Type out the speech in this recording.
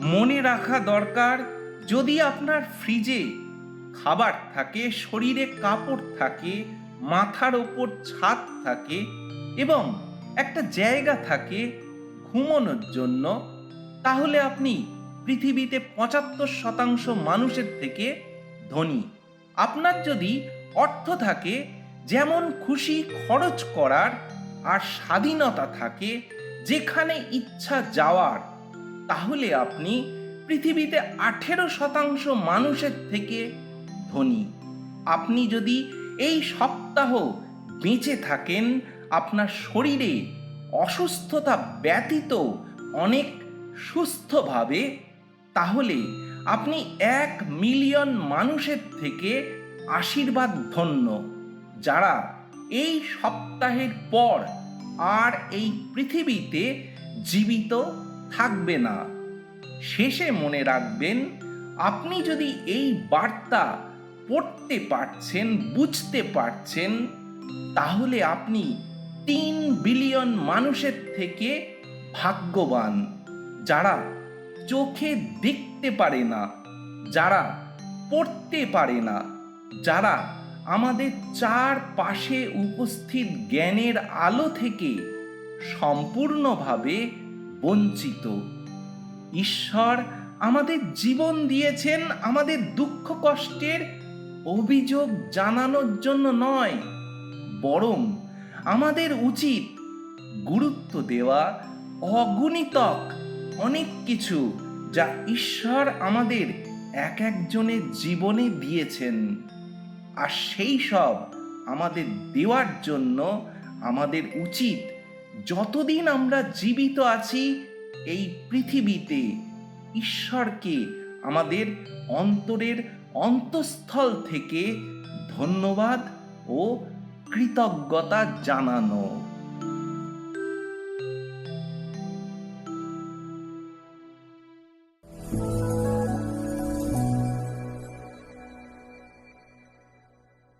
মনে রাখা দরকার, যদি আপনার ফ্রিজে খাবার থাকে, শরীরে কাপড় থাকে, মাথার ওপর ছাদ থাকে এবং একটা জায়গা থাকে ঘুমানোর জন্য, তাহলে আপনি পৃথিবীতে পঁচাত্তর শতাংশ মানুষের থেকে ধনী। আপনার যদি অর্থ থাকে, যেমন খুশি খরচ করার আর স্বাধীনতা থাকে, যেখানে ইচ্ছা যাওয়ার তাহলে আপনি পৃথিবীতে আঠেরো শতাংশ মানুষের থেকে ধনী। আপনি যদি এই সপ্তাহ বেঁচে থাকেন, আপনার শরীরে অসুস্থতা ব্যতীত অনেক সুস্থভাবে, তাহলে আপনি এক মিলিয়ন মানুষের থেকে আশীর্বাদ ধন্য, যারা এই সপ্তাহের পর আর এই পৃথিবীতে জীবিত থাকবে না। শেষে মনে রাখবেন, আপনি যদি এই বার্তা পড়তে পারছেন, বুঝতে পারছেন, তাহলে আপনি তিন বিলিয়ন মানুষের থেকে ভাগ্যবান। যারা চোখে দেখতে পারে না, যারা পড়তে পারে না, যারা আমাদের চার পাশে উপস্থিত জ্ঞানের আলো থেকে সম্পূর্ণভাবে বঞ্চিত। ঈশ্বর আমাদের জীবন দিয়েছেন আমাদের দুঃখ কষ্টের অভিযোগ জানানোর জন্য নয়, বরং আমাদের উচিত গুরুত্ব দেওয়া, অগুণিতক অনেক কিছু যা ঈশ্বর আমাদের এক একজনের জীবনে দিয়েছেন। আর সেই সব আমাদের দেওয়ার জন্য আমাদের উচিত যতদিন আমরা জীবিত আছি, এই পৃথিবীতে ঈশ্বরকে আমাদের অন্তরের অন্তঃস্থল থেকে ধন্যবাদ ও কৃতজ্ঞতা জানানো।